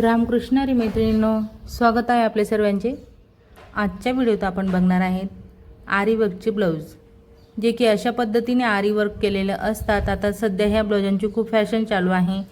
रामकृष्णारी मैत्रिणींनो स्वागत आहे आपले सर्वांचे. आजच्या व्हिडिओत आपण बघणार आहेत आरी वर्कचे ब्लाऊज जे की अशा पद्धतीने आरीवर्क केलेलं असतात. आता सध्या ह्या ब्लाऊजांची खूप फॅशन चालू आहे.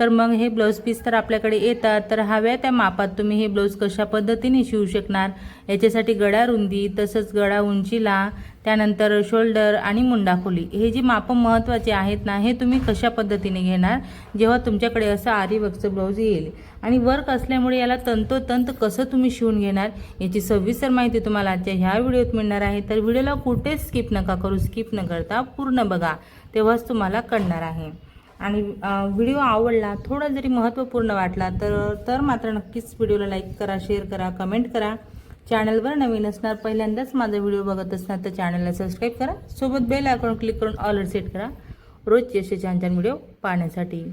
तर मग हे ब्लाऊज पीस तर आपल्याकडे येतात. तर हव्या त्या मापात तुम्ही हे ब्लाऊज कशा पद्धतीने शिवू शकणार? याच्यासाठी गळा रुंदी तसंच गळा उंचीला त्यानंतर शोल्डर आणि मुंडाखोली. हे जी मापं महत्त्वाचे आहेत ना हे तुम्ही कशा पद्धतीने घेणार? जेव्हा तुमच्याकडे असं आरी वर्कचं ब्लाऊज येईल. आणि वर्क असल्यामुळे याला तंतोतंत कसं तुम्ही शिवून घेणार? याची सविस्तर माहिती तुम्हाला आजच्या ह्या व्हिडिओत मिळणार आहे. तर व्हिडिओला कुठेच स्किप नका करू. स्किप न करता पूर्ण बघा. तेव्हाच तुम्हाला कळणार आहे. आणि व्हिडिओ आवडला थोडा जरी महत्त्वपूर्ण वाटला तर तर मात्र नक्कीच व्हिडिओला लाईक करा शेअर करा कमेंट करा. चॅनलवर नवीन असणार पहिल्यांदाच माझा व्हिडिओ बघत असणार तर चॅनलला सबस्क्राईब करा. सोबत बेल आयकॉन क्लिक करून ऑलर सेट करा. रोजचे असे छान छान व्हिडिओ पाहण्यासाठी.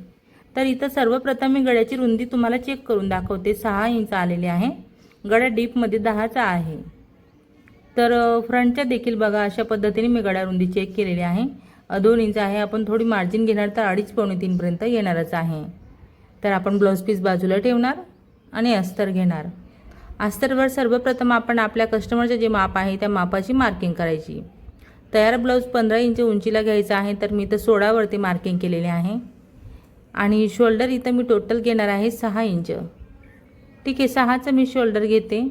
तर इथं सर्वप्रथम मी गळ्याची रुंदी तुम्हाला चेक करून दाखवते. सहा इंच आलेली आहे. गड्या डीपमध्ये दहाचा आहे. तर फ्रंटच्या देखील बघा अशा पद्धतीने मी गड्या रुंदी चेक केलेली आहे. दोन इंच आहे. आपण थोडी मार्जिन घेणार तर अडीच पावणे तीनपर्यंत येणारच आहे. तर आपण ब्लाऊज पीस बाजूला ठेवणार आणि अस्तर घेणार. अस्तरवर सर्वप्रथम आपण आपल्या कस्टमरचे जे माप आहे त्या मापाची मार्किंग करायची. तयार ब्लाऊज पंधरा इंच उंचीला घ्यायचा आहे तर मी इथं सोळावरती मार्किंग केलेले आहे. आणि शोल्डर इथं मी टोटल घेणार आहे सहा इंच. ठीक आहे सहाचं मी शोल्डर घेते.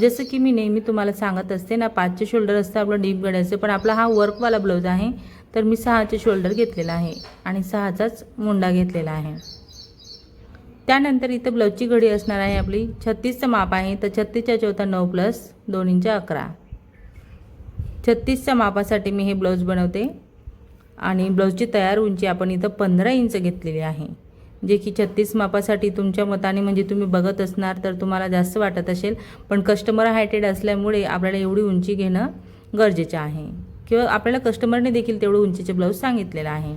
जसं की मी नेहमी तुम्हाला सांगत असते ना पाचचे शोल्डर असतं आपलं डीप गड्याचं पण आपला हा वर्कवाला ब्लाऊज आहे. तर मी सहाचे शोल्डर घेतलेला आहे आणि सहाचाच मुंडा घेतलेला आहे. त्यानंतर इथं ब्लाऊजची घडी असणार आहे आपली. छत्तीसचं माप आहे. तर छत्तीसच्या चौथा नऊ प्लस दोन इंच अकरा. छत्तीसच्या मापासाठी मी हे ब्लाऊज बनवते. आणि ब्लाऊजची तयार उंची आपण इथं पंधरा इंच घेतलेली आहे. जे की छत्तीस मापासाठी तुमच्या मताने म्हणजे तुम्ही बघत असणार तर तुम्हाला जास्त वाटत असेल. पण कस्टमर हायटेड असल्यामुळे आपल्याला एवढी उंची घेणं गरजेचं आहे. किंवा आपल्याला कस्टमरने देखील तेवढं उंचीचे ब्लाऊज सांगितलेलं आहे.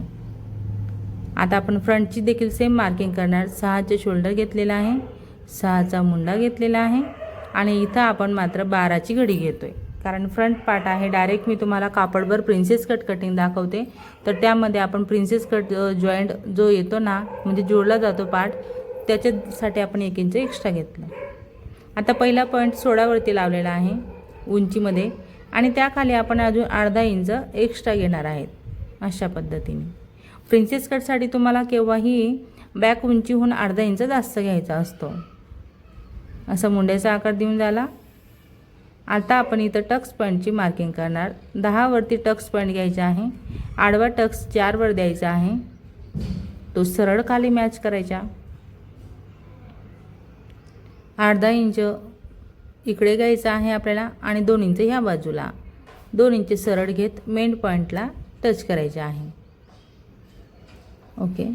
आता आपण फ्रंटची देखील सेम मार्किंग करणार. सहाचे शोल्डर घेतलेला आहे. सहाचा मुंडा घेतलेला आहे. आणि इथं आपण मात्र बाराची घडी घेतोय. कारण फ्रंट पार्ट आहे. डायरेक्ट मी तुम्हाला कापडभर प्रिन्सेस कट कटिंग दाखवते. तर त्यामध्ये आपण प्रिन्सेस कट जॉईंट जो येतो ना म्हणजे जोडला जातो पार्ट त्याच्यासाठी आपण एक इंच एक्स्ट्रा घेतलं. आता पहिला पॉईंट सोळावरती लावलेला आहे. उंचीमध्ये आणि त्याखाली आपण अजून अर्धा इंच एक्स्ट्रा घेणार आहेत अशा पद्धतीने. प्रिन्सेस कटसाठी तुम्हाला केव्हाही बॅक उंचीहून अर्धा इंच जास्त घ्यायचा असतो. असं मुंड्याचा आकार देऊन झाला. आता आपण इथं टक्स पॉईंटची मार्किंग करणार. दहावरती टक्स पॉईंट घ्यायचा आहे. आडवा टक्स चारवर द्यायचा आहे. तो सरळ खाली मॅच करायचा. अर्धा इंच इकडे घ्यायचा आहे आपल्याला आणि दोन इंच ह्या बाजूला. दोन इंच सरळ घेत मेन पॉईंटला टच करायचे आहे. ओके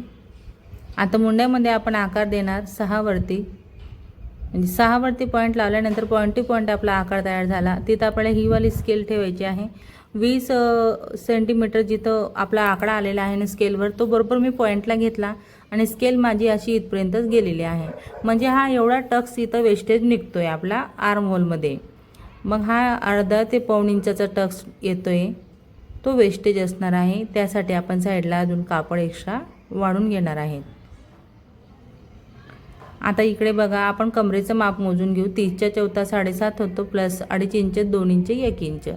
आता मुंड्यामध्ये आपण आकार देणार सहावरती म्हणजे सहावरती पॉईंट लावल्यानंतर पॉईंट टू पॉईंट आपला आकार तयार झाला. तिथं आपल्याला ही वाली स्केल ठेवायची आहे. वीस सेंटीमीटर जिथं आपला आकडा आलेला आहे ना स्केलवर तो बरोबर मी पॉईंटला घेतला. आणि स्केल माझी अशी इथपर्यंतच गेलेली आहे. म्हणजे हा एवढा टक्स इथं वेस्टेज निघतो आहे आपला आर्म होलमध्ये मग हा अर्धा ते पाऊण इंचाचा टक्स येतो आहे तो वेस्टेज असणार आहे. त्यासाठी आपण साईडला अजून कापड एक्स्ट्रा वाढून घेणार आहेत आता इकडे बघा आपण कमरेचं माप मोजून घेऊ. तीसच्या चौथा साडेसात होतो प्लस अडीच इंच दोन इंच एक इंच.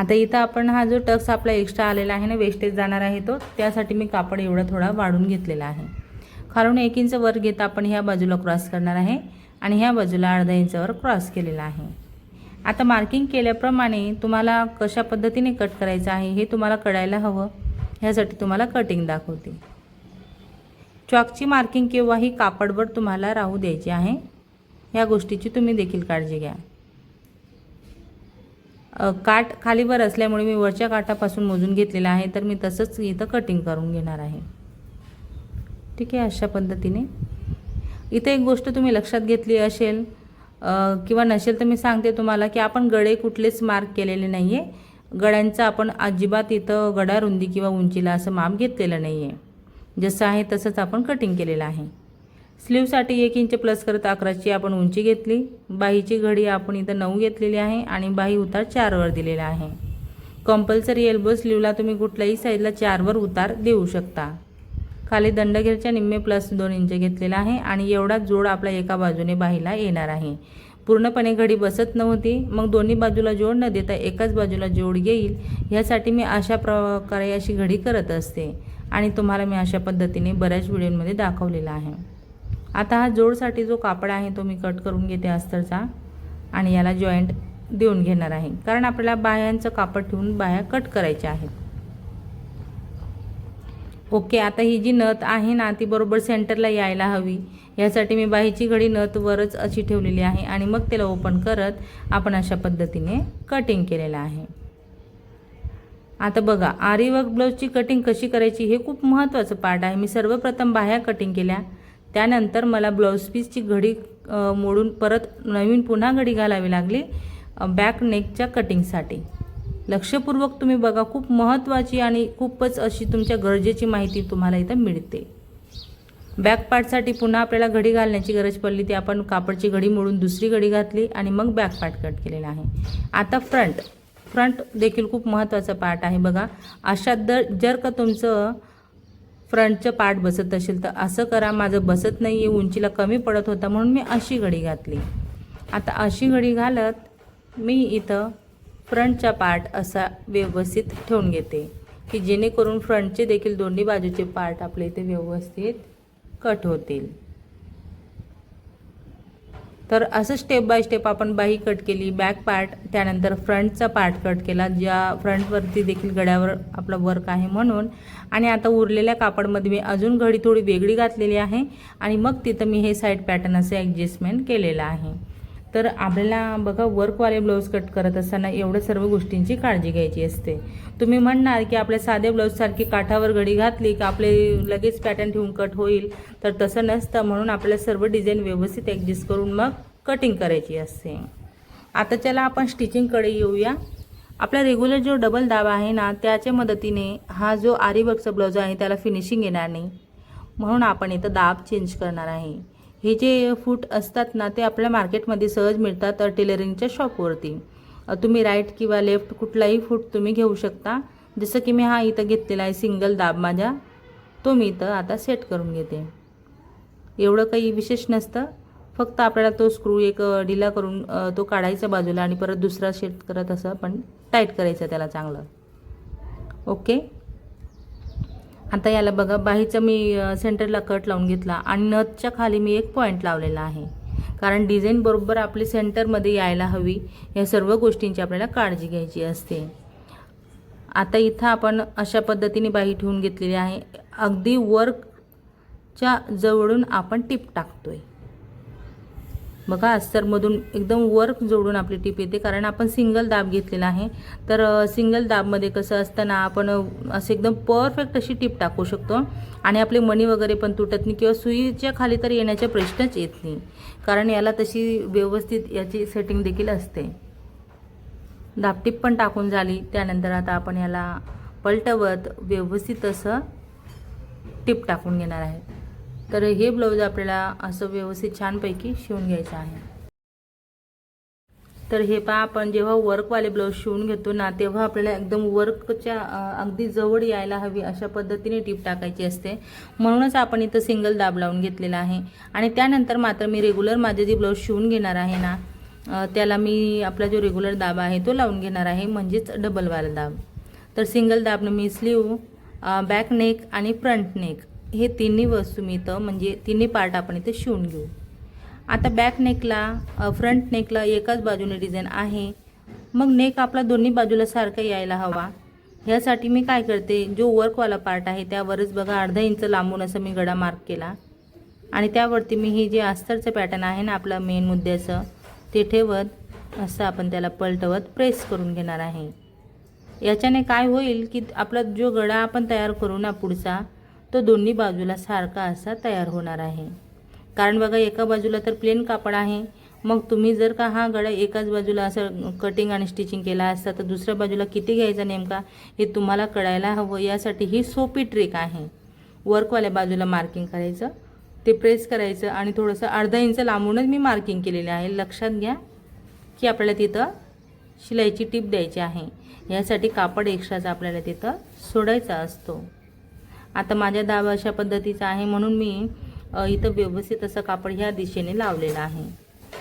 आता इथं आपण हा जो टक्स आपला एक्स्ट्रा आलेला आहे ना वेस्टेज जाणार आहे तो त्यासाठी मी कापड एवढा थोडा वाढून घेतलेला आहे. खालून एक इंच वर घेता आपण ह्या बाजूला क्रॉस करणार आहे आणि ह्या बाजूला अर्धा इंचावर क्रॉस केलेला आहे. आता मार्किंग केल्याप्रमाणे तुम्हाला कशा पद्धतीने कट करायचं आहे हे तुम्हाला कळायला हवं. ह्यासाठी तुम्हाला कटिंग दाखवते. चॉकची मार्किंग किंवा ही कापडवर तुम्हाला राहू द्यायची आहे. या गोष्टीची तुम्ही देखील काळजी घ्या. काठ खालीवर असल्यामुळे मी वरच्या काठापासून मोजून घेतलेला आहे तर मी तसंच इथं कटिंग करून घेणार आहे. ठीक आहे अशा पद्धतीने. इथं एक गोष्ट तुम्ही लक्षात घेतली असेल किंवा नसेल तर मी सांगते तुम्हाला की आपण गडे कुठलेच मार्क केलेले नाही आहे गड्यांचा आपण अजिबात इथं गडा रुंदी किंवा उंचीला असं माप घेतलेलं नाही आहे जसं आहे तसंच आपण कटिंग केलेलं आहे. स्लीवसाठी एक इंच प्लस करत अकराची आपण उंची घेतली. बाहीची घडी आपण इथं नऊ घेतलेली आहे आणि बाही उतार चारवर दिलेला आहे. कंपल्सरी एल्बो स्लीवला तुम्ही कुठल्याही साईजला चारवर उतार देऊ शकता. खाली दंडघेरच्या निम्मे प्लस दोन इंच घेतलेला आहे आणि एवढा जोड आपला एका बाजूने बाहीला येणार आहे. पूर्णपणे घडी बसत नव्हती. मग दोन्ही बाजूला जोड न देता एकाच बाजूला जोड येईल. ह्यासाठी मी अशा प्रकारे अशी घडी करत असते. आणि तुम्हाला मी अशा पद्धतीने बऱ्याच व्हिडिओमध्ये दाखवलेला आहे. आता हा जोडसाठी जो कापड आहे तो मी कट करून घेते अस्तरचा आणि याला जॉईंट देऊन घेणार आहे. कारण आपल्याला बाह्यांचं कापड ठेवून बाह्या कट करायच्या आहेत. ओके आता ही जी नथ आहे ना ती बरोबर सेंटरला यायला हवी. यासाठी मी बाहीची घडी नथ वरच अशी ठेवलेली आहे आणि मग त्याला ओपन करत आपण अशा पद्धतीने कटिंग केलेलं आहे. आता बघा आरी वर्क ब्लाऊजची कटिंग कशी करायची हे खूप महत्त्वाचं पार्ट आहे. मी सर्वप्रथम बाह्या कटिंग केल्या. त्यानंतर मला ब्लाऊज पीसची घडी मोडून परत नवीन पुन्हा घडी घालावी लागली बॅक नेकच्या कटिंगसाठी लक्षपूर्वक तुम्ही बघा खूप महत्त्वाची आणि खूपच अशी तुमच्या गरजेची माहिती तुम्हाला इथं मिळते. बॅक पार्टसाठी पुन्हा आपल्याला घडी घालण्याची गरज पडली ती आपण कापडची घडी मोडून दुसरी घडी घातली आणि मग बॅक पार्ट कट केलेला आहे. आता फ्रंट फ्रंट देखील खूप महत्त्वाचा पार्ट आहे बघा. अशा दर जर का तुमचं फ्रंटचं पार्ट बसत असेल तर असं करा माझं बसत नाही आहे उंचीला कमी पडत होता म्हणून मी अशी घडी घातली. आता अशी घडी घालत मी इथं फ्रंटचा पार्ट असा व्यवस्थित ठेवून घेते की जेणेकरून फ्रंटचे देखील दोन्ही बाजूचे पार्ट आपले इथे व्यवस्थित कट होतील. तर असं स्टेप बाय स्टेप आपण बाही कट केली बॅक पार्ट त्यानंतर फ्रंटचा पार्ट कट केला ज्या फ्रंटवरती देखील गड्यावर आपलं वर्क आहे म्हणून. आणि आता उरलेल्या कापडमध्ये मी अजून घडी थोडी वेगळी घातलेली आहे आणि मग तिथं मी हे साईड पॅटर्न असे ॲडजस्टमेंट केलेलं आहे. तर आपल्याला बघा वर्कवाले ब्लाऊज कट करत असताना एवढ्या सर्व गोष्टींची काळजी घ्यायची असते. तुम्ही म्हणणार की आपल्या साध्या ब्लाऊजसारखी काठावर घडी घातली का आपले लगेच पॅटर्न ठेवून कट होईल. तर तसं नसतं. म्हणून आपल्याला सर्व डिझाईन व्यवस्थित ॲडजस्ट करून मग कटिंग करायची असते. आता चला आपण स्टिचिंगकडे येऊया. आपला रेग्युलर जो डबल दाब आहे ना त्याच्या मदतीने हा जो आरीवर्कचा ब्लाऊज आहे त्याला फिनिशिंग येणार नाही. म्हणून आपण इथं दाब चेंज करणार आहे. हे जे फूट असतात ना ते आपल्या मार्केटमध्ये सहज मिळतात टेलरिंगच्या शॉपवरती तुम्ही राईट किंवा लेफ्ट कुठलाही फूट तुम्ही घेऊ शकता. जसं की मी हा इथं घेतलेला आहे सिंगल दाब माझ्या. तो मी इथं आता सेट करून घेते. एवढं काही विशेष नसतं. फक्त आपल्याला तो स्क्रू एक ढिला करून तो काढायचा बाजूला आणि परत दुसरा सेट करत असं पण टाईट करायचं त्याला चांगलं. ओके आता याला बघा बाहीचा मी सेंटरला कट लावून घेतला आणि नथच्या खाली मी एक पॉईंट लावलेला आहे. कारण डिझाईन बरोबर आपली सेंटरमध्ये यायला हवी या सर्व गोष्टींची आपल्याला काळजी घ्यायची असते. आता इथं आपण अशा पद्धतीने बाही ठेवून घेतलेली आहे. अगदी वर्कच्या जवळून आपण टिप टाकतोय. बघा अस्तरमधून एकदम वर्क जोडून आपली टीप येते कारण आपण सिंगल दाब घेतलेला आहे. तर सिंगल दाबमध्ये कसं असताना आपण असं एकदम परफेक्ट अशी टीप टाकू शकतो. आणि आपले मणी वगैरे पण तुटत नाही किंवा सुईच्या खाली तर येण्याचा प्रश्नच येत नाही. कारण याला तशी व्यवस्थित याची सेटिंग देखील असते. दाबटीप पण टाकून झाली त्यानंतर आता आपण याला पलटवत व्यवस्थित असं टिप टाकून घेणार आहे. तर हे ब्लाऊज आपल्याला असं व्यवस्थित छानपैकी शिवून घ्यायचं आहे. तर हे पहा आपण जेव्हा वर्कवाले ब्लाऊज शिवून घेतो ना तेव्हा आपल्याला एकदम वर्कच्या अगदी जवळ यायला हवी अशा पद्धतीने टीप टाकायची असते. म्हणूनच आपण इथं सिंगल दाब लावून घेतलेला आहे. आणि त्यानंतर मात्र मी रेग्युलर माझे जे ब्लाऊज शिवून घेणार आहे ना त्याला मी आपला जो रेग्युलर दाब आहे तो लावून घेणार आहे म्हणजेच डबलवाला दाब. तर सिंगल दाबनं मी स्लीव बॅक नेक आणि फ्रंट नेक हे तिन्ही वस्तू मी इथं म्हणजे तिन्ही पार्ट आपण इथं शिवून घेऊ. आता बॅक नेकला फ्रंट नेकला एकाच बाजूने डिझाईन आहे. मग नेक आपला दोन्ही बाजूला सारखा यायला हवा. ह्यासाठी मी काय करते जो वर्कवाला पार्ट आहे त्यावरच बघा अर्धा इंच लांबून असं मी गडा मार्क केला. आणि त्यावरती मी हे जे अस्तरचं पॅटर्न आहे ना आपला मेन मुद्द्याचं ते ठेवत असं आपण त्याला पलटवत प्रेस करून घेणार आहे. याच्याने काय होईल की आपला जो गडा आपण तयार करू ना पुढचा तो दोन्ही बाजूला सारखा असा तयार होणार आहे. कारण बघा एका बाजूला तर प्लेन कापड आहे. मग तुम्ही जर का हा गडा एकाच बाजूला असं कटिंग आणि स्टिचिंग केला असता तर दुसऱ्या बाजूला किती घ्यायचा नेमका? हे तुम्हाला कळायला हवं. यासाठी ही सोपी ट्रिक आहे. वर्कवाल्या बाजूला मार्किंग करायचं ते प्रेस करायचं आणि थोडंसं अर्धा इंच लांबूनच मी मार्किंग केलेले आहे. लक्षात घ्या की आपल्याला तिथं शिलाईची टीप द्यायची आहे. यासाठी कापड एक्स्ट्राचा आपल्याला तिथं सोडायचा असतो. आता माझ्या दाब अशा पद्धतीचा आहे म्हणून मी इथं व्यवस्थित असं कापड ह्या दिशेने लावलेलं आहे.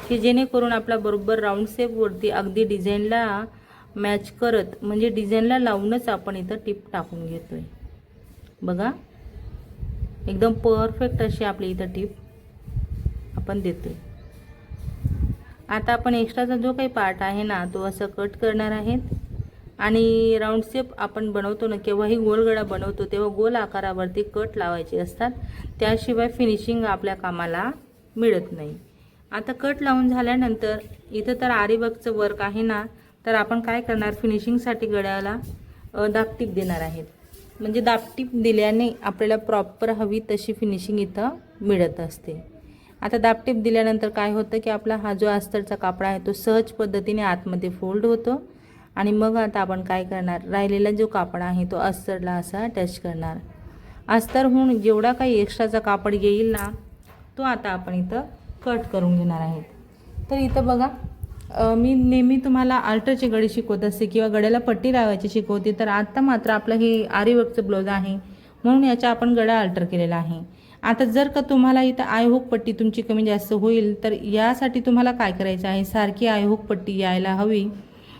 की जेणेकरून आपला बरोबर राऊंड शेपवरती अगदी डिझाईनला मॅच करत म्हणजे डिझाईनला लावूनच आपण इथं टिप टाकून घेतोय. बघा. एकदम परफेक्ट अशी आपली इथं टिप आपण देतोय. आता आपण एक्स्ट्राचा जो काही पार्ट आहे ना तो असं कट करणार आहेत. आणि राऊंड शेप आपण बनवतो ना केव्हाही गोलगडा बनवतो तेव्हा गोल आकारावरती कट लावायचे असतात. त्याशिवाय फिनिशिंग आपल्या कामाला मिळत नाही. आता कट लावून झाल्यानंतर इथं तर आरीवर्कचं वर्क आहे ना तर आपण काय करणार? फिनिशिंगसाठी गळ्याला दापटीप देणार आहेत. म्हणजे दापटीप दिल्याने आपल्याला प्रॉपर हवी तशी फिनिशिंग इथं मिळत असते. आता दापटीप दिल्यानंतर काय होतं की आपला हा जो अस्तरचा कापडा आहे तो सहज पद्धतीने आतमध्ये फोल्ड होतो. आणि मग आता आपण काय करणार? राहिलेला जो कापड आहे तो अस्तरला असा अटॅच करणार. अस्तरहून जेवढा काही एक्स्ट्राचा कापड येईल ना तो आता आपण इथं कट करून घेणार आहेत तर इथं बघा मी नेहमी तुम्हाला आल्टरची गडे शिकवत असते किंवा गड्याला पट्टी लावायची शिकवते तर आत्ता मात्र आपलं हे आरीवर्कचं ब्लाऊज आहे म्हणून याच्या आपण गळा अल्टर केलेला आहे. आता जर का तुम्हाला इथं आयहुक पट्टी तुमची कमी जास्त होईल तर यासाठी तुम्हाला काय करायचं आहे? सारखी आयहुक पट्टी यायला हवी.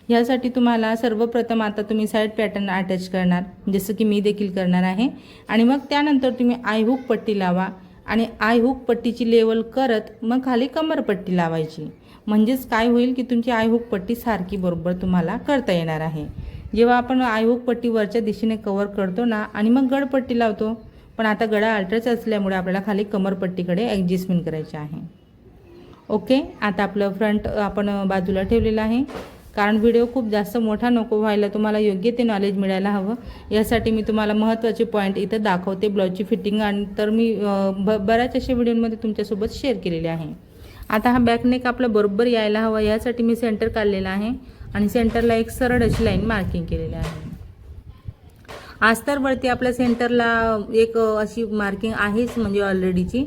ह्यासाठी तुम्हाला सर्वप्रथम आता तुम्ही साईड पॅटर्न अटॅच करणार. जसं की मी देखील करणार आहे. आणि मग त्यानंतर तुम्ही आयहूक पट्टी लावा. आणि आयहूक पट्टीची लेवल करत मग खाली कमरपट्टी लावायची. म्हणजेच काय होईल की तुमची आयहूक पट्टी सारखी बरोबर तुम्हाला करता येणार आहे. जेव्हा आपण आयहूक पट्टी वरच्या दिशेने कवर करतो ना आणि मग गडपट्टी लावतो. पण आता गळा अल्ट्राच असल्यामुळे आपल्याला खाली कमरपट्टीकडे ॲडजस्टमेंट करायचे आहे. ओके आता आपलं फ्रंट आपण बाजूला ठेवलेलं आहे. कारण व्हिडिओ खूप जास्त मोठा नको व्हायला तुम्हाला योग्य ते नॉलेज मिळायला हवं. यासाठी मी तुम्हाला महत्त्वाचे पॉईंट इथं दाखवते. ब्लाऊजची फिटिंग आणि तर मी ब बऱ्याच अशा व्हिडिओमध्ये तुमच्यासोबत शेअर केलेले आहे. आता हा बॅकनेक आपला बरोबर यायला हवा यासाठी मी सेंटर काढलेला आहे आणि सेंटरला एक सरळ अशी लाईन मार्किंग केलेली आहे. आस्तरवरती आपल्या सेंटरला एक अशी मार्किंग आहेच म्हणजे ऑलरेडीची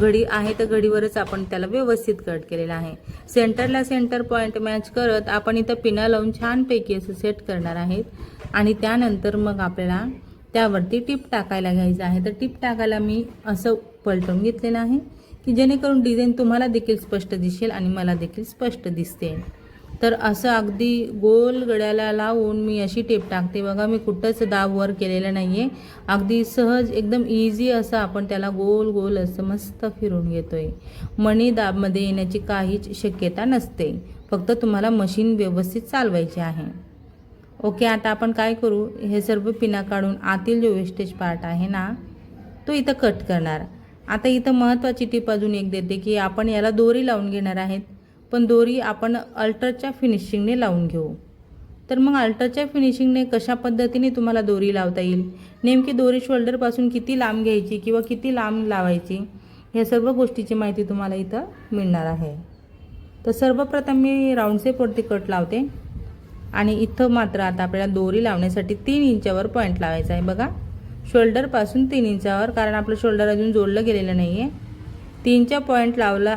घडी आहे तर घडीवरच आपण त्याला व्यवस्थित कट केलेला आहे. सेंटरला सेंटर पॉईंट मॅच करत आपण इथं पिना लावून छानपैकी असं सेट करणार आहेत. आणि त्यानंतर मग आपल्याला त्यावरती टिप टाकायला घ्यायचं आहे. तर टिप टाकायला मी असं पलटवून घेतलेलं आहे की जेणेकरून डिझाईन तुम्हाला देखील स्पष्ट दिसेल आणि मला देखील स्पष्ट दिसते. तर असं अगदी गोल गड्याला लावून मी अशी टेप टाकते. बघा मी कुठंच दाब वर केलेलं नाही आहे अगदी सहज एकदम इझी असं आपण त्याला गोल गोल असं मस्त फिरून घेतो आहे मणी दाबमध्ये येण्याची काहीच शक्यता नसते. फक्त तुम्हाला मशीन व्यवस्थित चालवायची आहे. ओके आता आपण काय करू? हे सर्व पिना काढून आतील जो वेस्टेज पार्ट आहे ना तो इथं कट करणार. आता इथं महत्त्वाची टीप अजून एक देते की आपण याला दोरी लावून घेणार आहेत. पण दोरी आपण अल्टरच्या फिनिशिंगने लावून घेऊ. तर मग अल्टरच्या फिनिशिंगने कशा पद्धतीने तुम्हाला दोरी लावता येईल? नेमकी दोरी शोल्डरपासून किती लांब घ्यायची किंवा किती लांब लावायची? ह्या सर्व गोष्टीची माहिती तुम्हाला इथं मिळणार आहे. तर सर्वप्रथम मी राऊंड सेपवरती कट लावते. आणि इथं मात्र आता आपल्याला दोरी लावण्यासाठी तीन इंचावर पॉईंट लावायचा आहे बघा. शोल्डरपासून तीन इंचावर कारण आपलं शोल्डर अजून जोडलं गेलेलं नाही आहे तीनच्या पॉईंट लावला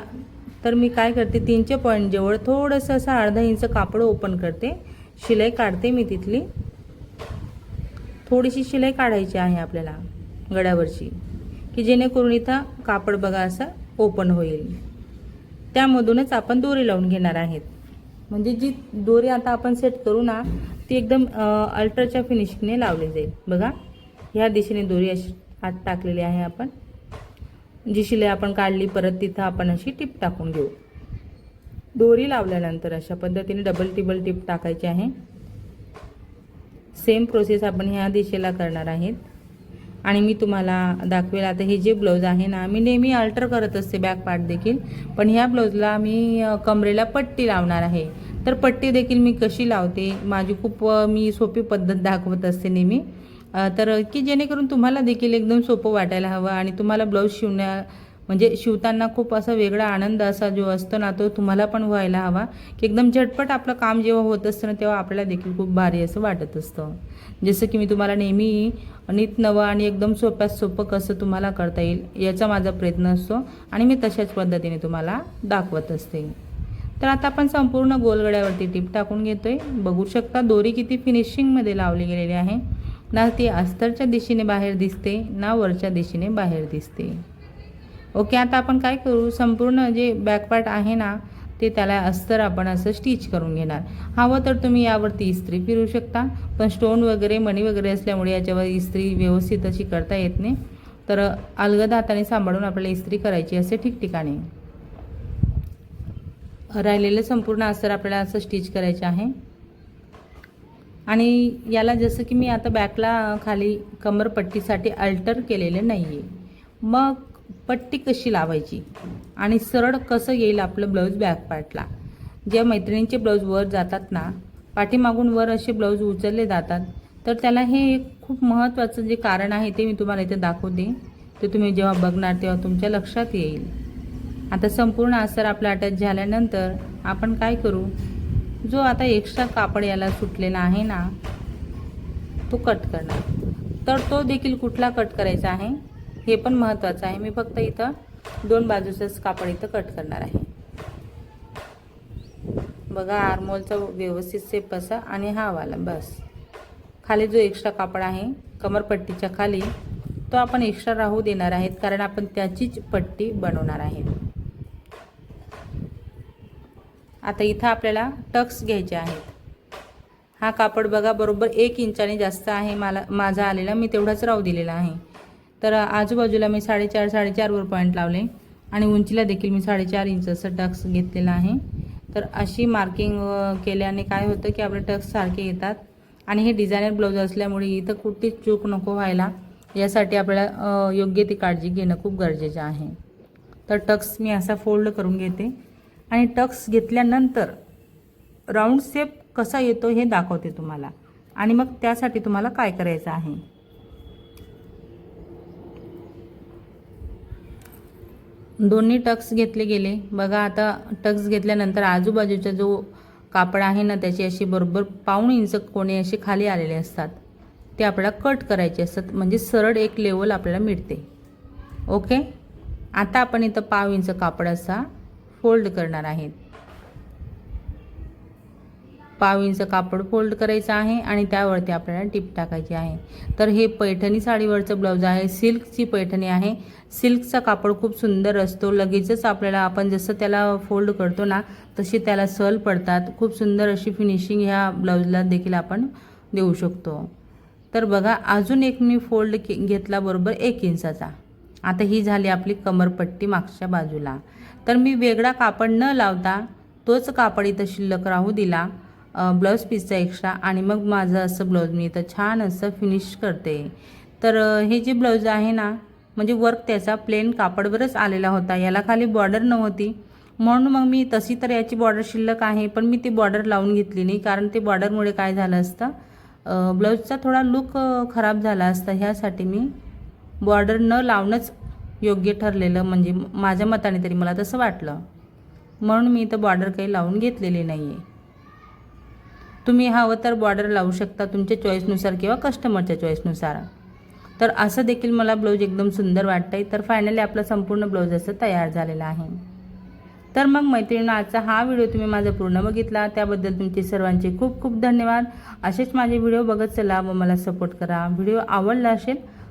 तर मी काय करते तीनचे पॉईंटजवळ थोडंसं असं अर्धा इंच कापड ओपन करते. शिलाई काढते मी तिथली. थोडीशी शिलाई काढायची आहे आपल्याला गड्यावरची की जेणेकरून इथं कापड बघा असं ओपन होईल. त्यामधूनच आपण दोरी लावून घेणार आहेत. म्हणजे जी दोरी आता आपण सेट करू ना ती एकदम अल्ट्राच्या फिनिशिंगने लावली जाईल. बघा ह्या दिशेने दोरी अशी आत टाकलेली आहे आपण. जी शिलाई आपण काढली परत तिथं आपण अशी टिप टाकून घेऊ. दोरी लावल्यानंतर अशा पद्धतीने डबल टिबल टिप टाकायची आहे. सेम प्रोसेस आपण ह्या दिशेला करणार आहेत. आणि मी तुम्हाला दाखवेल आता हे जे ब्लाऊज आहे ना मी नेहमी अल्टर करत असते बॅक पार्ट देखील पण ह्या ब्लाऊजला मी कमरेला पट्टी लावणार आहे. तर पट्टी देखील मी कशी लावते माझी खूप मी सोपी पद्धत दाखवत असते नेहमी. तर की जेणेकरून तुम्हाला देखील एकदम सोपं वाटायला हवं आणि तुम्हाला ब्लाऊज शिवण्या म्हणजे शिवताना खूप असा वेगळा आनंद असा जो असतो ना तो तुम्हाला पण व्हायला हवा. की एकदम झटपट आपलं काम जेव्हा होत असतं ना तेव्हा आपल्याला देखील खूप भारी असं वाटत असतं. जसं की मी तुम्हाला नेहमी नीट नवं आणि एकदम सोप्यात सोपं कसं तुम्हाला करता येईल याचा माझा प्रयत्न असतो आणि मी तशाच पद्धतीने तुम्हाला दाखवत असते. तर आता आपण संपूर्ण गोलगड्यावरती टीप टाकून घेतोय. बघू शकता दोरी किती फिनिशिंगमध्ये लावली गेलेली आहे. ना ती अस्तरच्या दिशेने बाहेर दिसते ना वरच्या दिशेने बाहेर दिसते. ओके आता आपण काय करू? संपूर्ण जे बॅकपार्ट आहे ना ते त्याला अस्तर आपण असं स्टिच करून घेणार. हवं तर तुम्ही यावरती इस्त्री फिरू शकता पण स्टोन वगैरे मणी वगैरे असल्यामुळे याच्यावर इस्त्री व्यवस्थित अशी करता येत नाही. तर अलगद हाताने सांभाळून आपल्याला इस्त्री करायची असे ठिकठिकाणी. राहिलेलं संपूर्ण अस्तर आपल्याला असं स्टिच करायचे आहे. आणि याला जसं की मी आता बॅकला खाली कमरपट्टीसाठी अल्टर केलेले नाही आहे मग पट्टी कशी लावायची? आणि सरळ कसं येईल आपलं ब्लाऊज बॅक पार्टला ज्या मैत्रिणींचे ब्लाऊज वर जातात ना पाठीमागून वर असे ब्लाऊज उचलले जातात तर त्याला हे एक खूप महत्त्वाचं जे कारण आहे ते मी तुम्हाला इथे दाखवते. ते तुम्ही जेव्हा बघणार तेव्हा तुमच्या लक्षात येईल. आता संपूर्ण आसर आपला अटॅच झाल्यानंतर आपण काय करू? जो आता एक्स्ट्रा कापड याला सुटलेला आहे ना तो कट करणार. तर तो देखील कुठला कट करायचा आहे? हे पण महत्त्वाचं आहे. मी फक्त इथं दोन बाजूचंच कापड इथं कट करणार आहे. बघा आरमोलचा व्यवस्थित सेप असा आणि हा वाला बस. खाली जो एक्स्ट्रा कापड आहे कमरपट्टीच्या खाली तो आपण एक्स्ट्रा राहू देणार आहेत कारण आपण त्याचीच पट्टी बनवणार आहे. आता इथं आपल्याला टक्स घ्यायचे आहेत. हा कापड बघा बरोबर एक इंचाने जास्त आहे मला माझा आलेला. मी तेवढाच राहू दिलेला आहे. तर आजूबाजूला मी साडेचार साडेचारवर पॉईंट लावले आणि उंचीला देखील मी साडेचार इंच असं टक्स घेतलेला आहे. तर अशी मार्किंग केल्याने काय होतं की आपले टक्स सारखे येतात. आणि हे डिझायनर ब्लाऊज असल्यामुळे इथं कुठलीच चूक नको व्हायला. यासाठी आपल्याला योग्य ती काळजी घेणं खूप गरजेचं आहे. तर टक्स मी असा फोल्ड करून घेते. आणि टक्स घेतल्यानंतर राऊंड शेप कसा येतो हे दाखवते तुम्हाला. आणि मग त्यासाठी तुम्हाला काय करायचं आहे? दोन्ही टक्स घेतले गेले. बघा आता टक्स घेतल्यानंतर आजूबाजूचा जो कापड आहे ना त्याची अशी बरोबर पाऊण इंच कोणे असे खाली आलेले असतात. ते आपल्याला कट करायचे असतात. म्हणजे सरळ एक लेवल आपल्याला मिळते. ओके? आता आपण इथं पाव इंच कापड असा फोल्ड करणार आहेत. पाव इंच कापड फोल्ड करायचं आहे आणि त्यावरती आपल्याला टिप टाकायची आहे. तर हे पैठणी साडीवरचं ब्लाऊज आहे. सिल्कची पैठणी आहे. सिल्कचा कापड खूप सुंदर असतो. लगेचच आपल्याला आपण जसं त्याला फोल्ड करतो ना तशी त्याला सल पडतात. खूप सुंदर अशी फिनिशिंग ह्या ब्लाऊजला देखील आपण देऊ शकतो. तर बघा अजून एक मी फोल्ड के घेतला बरोबर एक इंचाचा. आता ही झाली आपली कमरपट्टी मागच्या बाजूला. तर मी वेगळा कापड न लावता तोच कापड इथं शिल्लक राहू दिला ब्लाऊज पीसचा एक्स्ट्रा आणि मग माझं असं ब्लाऊज मी इथं छान असं फिनिश करते. तर हे जे ब्लाऊज आहे ना म्हणजे वर्क त्याचा प्लेन कापडवरच आलेला होता. याला खाली बॉर्डर नव्हती. म्हणून मग मी तशी तर याची बॉर्डर शिल्लक आहे पण मी ती बॉर्डर लावून घेतली नाही. कारण ते बॉर्डरमुळे काय झालं असतं ब्लाऊजचा थोडा लुक खराब झाला असता. ह्यासाठी मी बॉर्डर न लावणंच योग्य ठरलेलं म्हणजे माझ्या मताने तरी मला तसं वाटलं. म्हणून मी इथं बॉर्डर काही लावून घेतलेली नाही आहे तुम्ही हवं तर बॉर्डर लावू शकता तुमच्या चॉईसनुसार किंवा कस्टमरच्या चॉईसनुसार तर असं देखील मला ब्लाऊज एकदम सुंदर वाटतं आहे तर फायनली आपला संपूर्ण ब्लाऊज असं तयार झालेला आहे. तर मग मैत्रिणींनो आजचा हा व्हिडिओ तुम्ही माझा पूर्ण बघितला. त्याबद्दल तुमचे सर्वांचे खूप खूप धन्यवाद. असेच माझे व्हिडिओ बघत चला व मला सपोर्ट करा. व्हिडिओ आवडला असेल